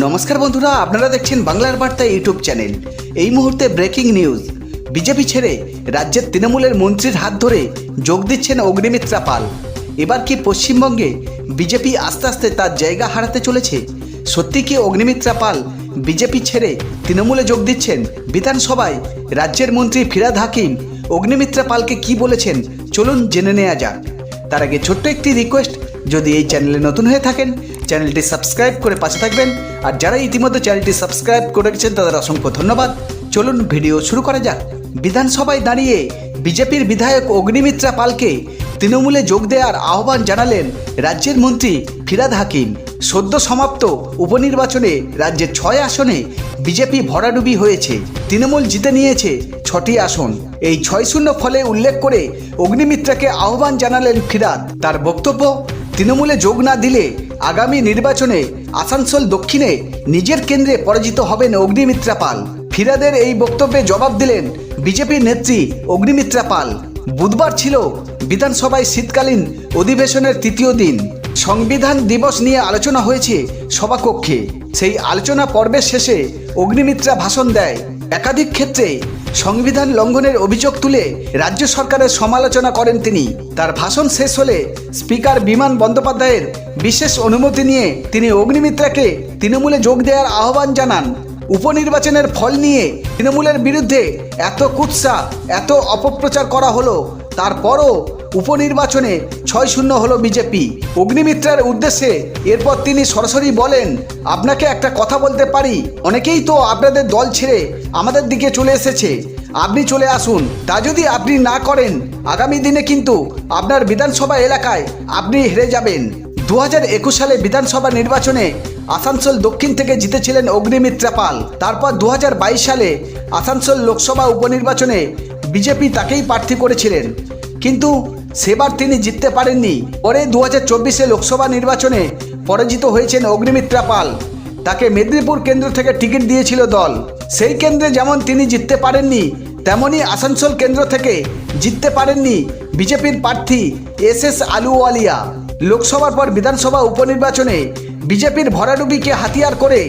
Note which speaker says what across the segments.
Speaker 1: নমস্কার বন্ধুরা, আপনারা দেখছেন বাংলার বার্তা ইউটিউব চ্যানেল। এই মুহূর্তে ব্রেকিং নিউজ। বিজেপি ছেড়ে রাজ্যের তৃণমূলের মন্ত্রীর হাত ধরে যোগ দিচ্ছেন অগ্নিমিত্রা পাল। এবার কি পশ্চিমবঙ্গে বিজেপি আস্তে আস্তে তার জায়গা হারাতে চলেছে? সত্যি কি অগ্নিমিত্রা পাল বিজেপি ছেড়ে তৃণমূলে যোগ দিচ্ছেন বিধানসভায় রাজ্যের মন্ত্রী ফিরাদ হাকিম? অগ্নিমিত্রা পালকে কি বলেছেন? চলুন জেনে নেওয়া যাক। তার আগে ছোট্ট একটি রিকোয়েস্ট যদি এই চ্যানেলে নতুন হয়ে থাকেন, চ্যানেলটি সাবস্ক্রাইব করে পাশে থাকবেন। আর যারা ইতিমধ্যে চ্যানেলটি সাবস্ক্রাইব করে রেখেছেন, তাদের অসংখ্য ধন্যবাদ। চলুন ভিডিও শুরু করা যাক। বিধানসভায় দাঁড়িয়ে বিজেপির বিধায়ক অগ্নিমিত্রা পালকে তৃণমূলে যোগ দেওয়ার আহ্বান জানালেন রাজ্যের মন্ত্রী ফিরাদ হাকিম। সদ্য সমাপ্ত উপনির্বাচনে রাজ্যের ছয় আসনে বিজেপি ভরাডুবি হয়েছে। তৃণমূল জিতে নিয়েছে ছটি আসন। এই ছয় শূন্য ফলে উল্লেখ করে অগ্নিমিত্রাকে আহ্বান জানালেন ফিরাদ। তার বক্তব্য তৃণমূলে যোগ না দিলে আগামী নির্বাচনে আসানসোল দক্ষিণে নিজের কেন্দ্রে পরাজিত হবেন অগ্নিমিত্রা পাল। ফিরাদের এই বক্তব্যে জবাব দিলেন বিজেপির নেত্রী অগ্নিমিত্রা পাল। বুধবার ছিল বিধানসভায় শীতকালীন অধিবেশনের তৃতীয় দিন। সংবিধান দিবস নিয়ে আলোচনা হয়েছে সভাকক্ষে। সেই আলোচনা পর্বের শেষে অগ্নিমিত্রা ভাষণ দেয় একাধিক ক্ষেত্রে সংবিধান লঙ্ঘনের অভিযোগ তুলে রাজ্য সরকারের সমালোচনা করেন তিনি। তার ভাষণ শেষ হলে স্পিকার বিমান বন্দ্যোপাধ্যায়ের বিশেষ অনুমতি নিয়ে তিনি অগ্নিমিত্রাকে তৃণমূলে যোগ দেওয়ার আহ্বান জানান। উপনির্বাচনের ফল নিয়ে তৃণমূলের বিরুদ্ধে এত কুৎসা, এত অপপ্রচার করা হলো তারপরও উপনির্বাচনে ছয় শূন্য হলো বিজেপি। অগ্নিমিত্রার উদ্দেশ্যে এরপর তিনি সরাসরি বলেন, আপনাকে একটা কথা বলতে পারি? অনেকেই তো আপনাদের দল ছেড়ে আমাদের দিকে চলে এসেছে। আপনি চলে আসুন। তা যদি আপনি না করেন, আগামী দিনে কিন্তু আপনার বিধানসভা এলাকায় আপনি হেরে যাবেন। দু হাজার একুশ সালে বিধানসভা নির্বাচনে আসানসোল দক্ষিণ থেকে জিতেছিলেন অগ্নিমিত্রা পাল। তারপর দু হাজার বাইশ সালে আসানসোল লোকসভা উপনির্বাচনে বিজেপি তাকেই প্রার্থী করেছিলেন। কিন্তু সেবার তিনি জিততে পারেননি। পরে দু হাজার চব্বিশে লোকসভা নির্বাচনে পরাজিত হয়েছেন অগ্নিমিত্রা পাল। তাকে মেদিনীপুর কেন্দ্র থেকে টিকিট দিয়েছিল দল। সেই কেন্দ্রে যেমন তিনি জিততে পারেননি তেমনি আসানসোল কেন্দ্র থেকে জিততে পারেননি বিজেপির প্রার্থী এস এস আলুওয়ালিয়া। লোকসভার পর বিধানসভা উপনির্বাচনে বিজেপির ভরাডুবিকে হাতিয়ার করে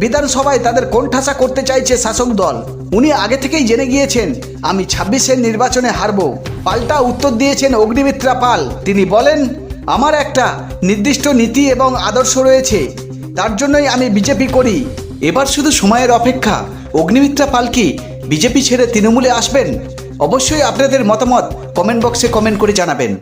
Speaker 1: বিধানসভায় তাদের কোণঠাসা করতে চাইছে শাসক দল। উনি আগে থেকেই জেনে গিয়েছেন, আমি ছাব্বিশের নির্বাচনে হারব। পাল্টা উত্তর দিয়েছেন অগ্নিমিত্রা পাল। তিনি বলেন, আমার একটা নির্দিষ্ট নীতি এবং আদর্শ রয়েছে। তার জন্যই আমি বিজেপি করি। এবার শুধু সময়ের অপেক্ষা। অগ্নিমিত্রা পাল কি বিজেপি ছেড়ে তৃণমূলে আসবেন? অবশ্যই আপনাদের মতামত কমেন্ট বক্সে কমেন্ট করে জানাবেন।